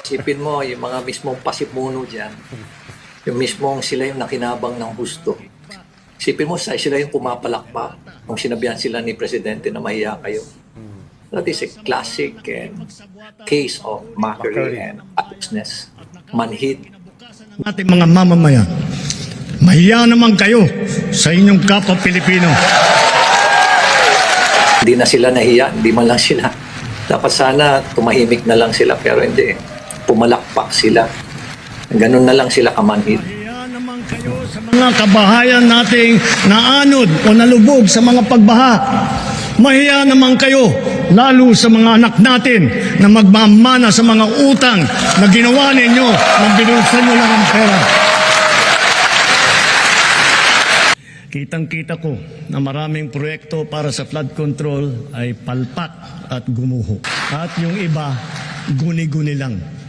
Isipin mo, yung mga mismong pasimuno dyan, yung mismong sila yung nakinabang ng husto. Isipin mo, sa- sila yung pumapalakpak nung sinabihan sila ni Presidente na mahiya kayo. That is a classic and case of mockery and business. Manhid. ating mga mamamayan. Mahiya naman kayo sa inyong kapwa Pilipino. Hindi na sila nahiya, hindi man lang sila. Dapat sana tumahimik na lang sila pero hindi. Pumalakpak sila. Ganun na lang sila kamanhid. Naman kayo sa mga kabahayan nating naanod o nalubog sa mga pagbaha. Mahiya naman kayo, lalo sa mga anak natin na magmamana sa mga utang na ginawa ninyo nang binulsan nyo lang ang pera. Kitang-kita ko na maraming proyekto para sa flood control ay palpak at gumuho. At yung iba, guni-guni lang.